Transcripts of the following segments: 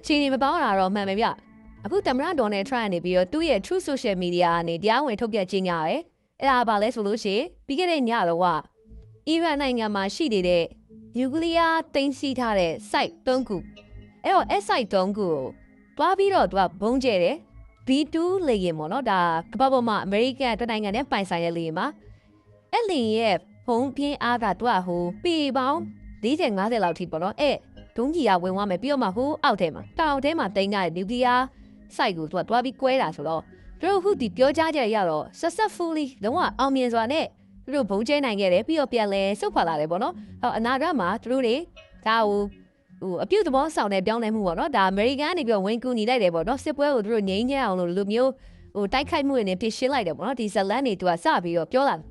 အချိန်ကြီးမပေါင်းတာတော့မှန်ပဲဗျအခုသမ္မတဒေါ်နယ်ထရန့်ကနေပြီးတော့သူ့ရဲ့ True Social Media ကနေတရားဝင်ထုတ်ပြန်ကြေညာရဲအဲ့ဒါဘာလဲဆိုလို့ရှိရင်ပြီးခဲ့တဲ့ညတော့ကအီရန်နိုင်ငံမှာရှိနေတဲ့နျူကလ িয়ার တင်စီထားတဲ့ site ၃ခုအဲ့တော့အဲ့ site ၃ခုကိုတွားပြီးတော့သူကဘုံကျဲတယ် B2 လေယာဉ်ပေါ့နော်ဒါကမ္ဘာပေါ်မှာအမေရိကန်တစ်နိုင်ငံနဲ့ပိုင်ဆိုင်တဲ့လေယာဉ်ပါအဲ့လေယာဉ်ရဲ့ဖုံးပြင်းအားကသူကဟိုပေပေါင်း40 50လောက်ထိပေါ့နော်အဲ့ ဒုံးကြီးကဝင်သွားမယ်ပြီးတော့မှဟိုအောက်ထဲမှာတောင်ထဲမှာတင်ထားတဲ့နျူကလ িয়ার site ကိုသူကတွားပြီးကွဲတာဆိုတော့သူတို့အခုဒီပြောကြားချက်ရတော့ successfully လုံးဝအောင်မြင်စွာနဲ့သူတို့ဘုံကျဲနိုင်ခဲ့တယ်ပြီးတော့ပြန်လဲစုတ်ခွာလာတယ်ပေါ့နော်ဟောအနာဂတ်မှာသူတို့တွေဒါဟိုဟိုအပြုတ်သဘောဆောင်တဲ့ပြောင်းလဲမှုပေါ့နော်ဒါအမေရိကန်ကနေပြီးတော့ဝင်ကူညီလိုက်တယ်ပေါ့နော်စစ်ပွဲကိုသူတို့ငြိမ်းချမ်းအောင်လို့လူမျိုးဟိုတိုက်ခိုက်မှုတွေနဲ့ဖြစ်ရှင်းလိုက်တယ်ပေါ့နော်ဒီဇလန်တွေသူကစပြီးတော့ပြောလာတယ်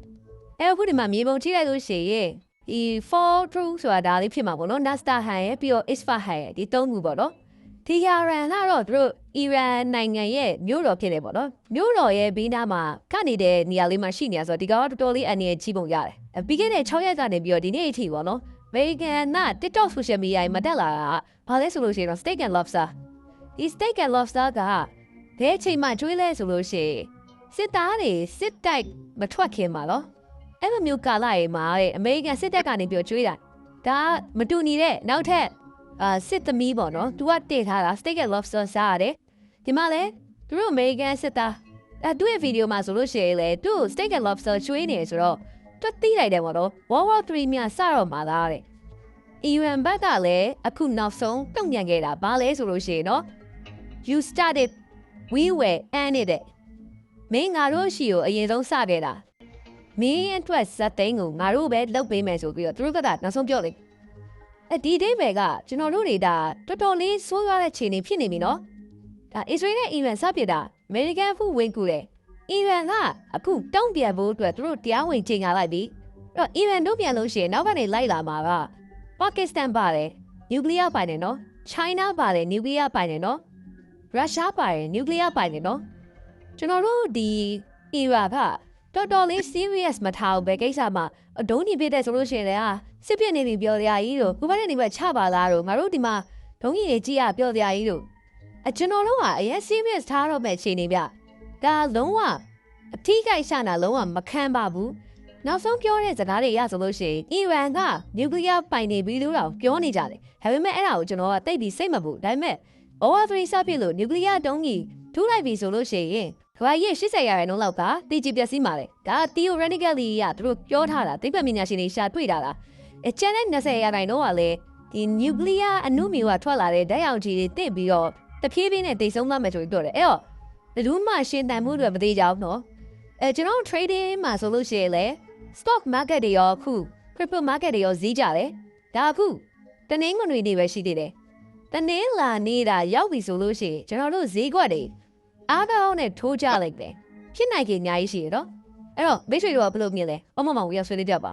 အဲအခုဒီမှာမြေပုံချိလိုက်လို့ရှိရင် ဒီ for true ဆိုတာဒါလေးဖြစ်မှာပေါ့နော် Nasta Han ရဲ့ပြီးတော့ Isfahan ရဲ့ဒီသုံးခုပေါ့နော်ဒီဟာရန်ကတော့သူတို့အီရန်နိုင်ငံရဲ့မြို့တော်ဖြစ်နေပေါ့နော်မြို့တော်ရဲ့ဘေးနားမှာကနေတဲ့နေရာလေးမှာရှိနေရဆိုတော့ဒီကောင်ကတော်တော်လေးအနေနဲ့ကြီးပုံရတယ်အဲပြီးခဲ့တဲ့6ရက်ကနေပြီးတော့ဒီနေ့အထိပေါ့နော်အမေရိကန်က TikTok social media မှာတက်လာတာကဘာလဲဆိုလို့ရှိရင်တော့ steak and lobster ဒီ steak and lobster ကဘယ်အချိန်မှကျွေးလဲဆိုလို့ရှိရင်စစ်သားတွေစစ်တိုက်မထွက်ခင်ပါတော့ အဲ့လိုမျိုးကာလရေမှာတဲ့အမေရိကန်စစ်တပ်ကနေပြောကျွေးတာဒါမတူညီတဲ့နောက်ထပ်အာစစ်သမီးပေါ့နော်။ तू ကတည်ထားတာ steak and lobster စားရတယ်ဒီမှာလဲသူတို့အမေရိကန်စစ်သားအဲသူ့ရဲ့ဗီဒီယိုမှာဆိုလို့ရှိရင်လေသူ့ steak and lobster ကျွေးနေဆိုတော့တွတ်သိလိုက်တယ်ပေါ့နော် World War 3မြစတော့မှာလားတဲ့အီရန်ဘက်ကလည်းအခုနောက်ဆုံးတုံ့ပြန်ခဲ့တာဘာလဲဆိုလို့ရှိရင်နော် you started we were ended it မင်းငါတို့ရှိကိုအရင်ဆုံးစခဲ့တာ မင်းအတွက်ဇက်သိန်းကိုငါတို့ပဲလုပ်ပေးမယ်ဆိုပြီးတော့သူတို့ကနောက်ဆုံးပြောတယ်အဲဒီဒိဗယ်ကကျွန်တော်တို့တွေဒါတော်တော်လေးဆိုးရွားတဲ့ခြေနေဖြစ်နေပြီနော်ဒါအစ္စရေးနဲ့အီရန်စပစ်တာအမေရိကန်ဖူဝင်ကူတယ် အီရန်ကအခုတုံ့ပြန်ဖို့အတွက်သူတို့တရားဝင်ကြေညာလိုက်ပြီအဲ့တော့အီရန်တို့ပြန်လို့ရှိရင်နောက်ကနေလိုက်လာမှာကပါကစ္စတန်ပါတယ်နျူကလ িয়ার ပိုင်တယ်နော်ချိုင်းနာပါတယ်နျူကလ িয়ার ပိုင်တယ်နော်ရုရှားပါတယ်နျူကလ িয়ার ပိုင်တယ်နော်ကျွန်တော်တို့ဒီအီရန်က တော်တော်လေး serious မထားဘူးပဲကိစ္စမှာအဒုံးနေပြတဲ့ဆိုလို့ရှိရင်လည်းဟာစစ်ပြစ်နေပြီပြောကြရကြီးတို့ခုဘက်နေဘက်ချပါလားတို့ငါတို့ဒီမှာဒုံးကြီးတွေကြည့်ရပြောကြရကြီးတို့အကျွန်တော်တို့ကအရင် serious ထားတော့မဲ့ချိန်နေဗျဒါလုံးဝ အထီးကိုက်ရှာနာလုံးဝမခံပါဘူးနောက်ဆုံးပြောတဲ့စကားတွေရဆိုလို့ရှိရင်အီရန်ကနျူကလ িয়ার ပိုင်နေပြီလို့တော့ပြောနေကြတယ်ဒါပေမဲ့အဲ့ဒါကိုကျွန်တော်ကတိတ်ပြီးစိတ်မပူဒါပေမဲ့ OR3 စဖြစ်လို့နျူကလ িয়ার တုံးကြီးထူးလိုက်ပြီဆိုလို့ရှိရင် ကဘာကြီး80ရာခိုင်နှုန်းလောက်ကတည်ကြည်ပျက်စီးမှာလေဒါ theoretically ရသူတို့ပြောထားတာသိပ္ပံပညာရှင်တွေရှာတွေ့တာလားအကျန်တဲ့20ရာခိုင်နှုန်းကလည်းဒီနျူကလ িয়ার အနုမြူကထွက်လာတဲ့ဓာတ်ရောင်ခြည်တွေတင့်ပြီးတော့တဖြည်းဖြည်းနဲ့တိတ်ဆုံးသွားမယ်ဆိုပြီးပြောတယ်အဲ့တော့ဘယ်သူမှရှင်းတန်မှုတွေမသေးကြဘူးနော်အဲကျွန်တော် trading မှာဆိုလို့ရှိရင်လေ stock market တွေရောအခု crypto market တွေရောဈေးကြတယ်ဒါအခုတနင်္ဂနွေနေ့ပဲရှိသေးတယ်တနင်္လာနေ့တာရောက်ပြီဆိုလို့ရှိရင်ကျွန်တော်တို့ဈေးကွက်တွေ အားကောင်းနဲ့ထိုးကြလိုက်တယ်ဖြစ်နိုင်ကြအများကြီးရှိရတော့အဲ့တော့မိတ်ဆွေတို့ကဘယ်လိုမြင်လဲအမမောင်ကိုရောက်ဆွေးနွေးကြပါ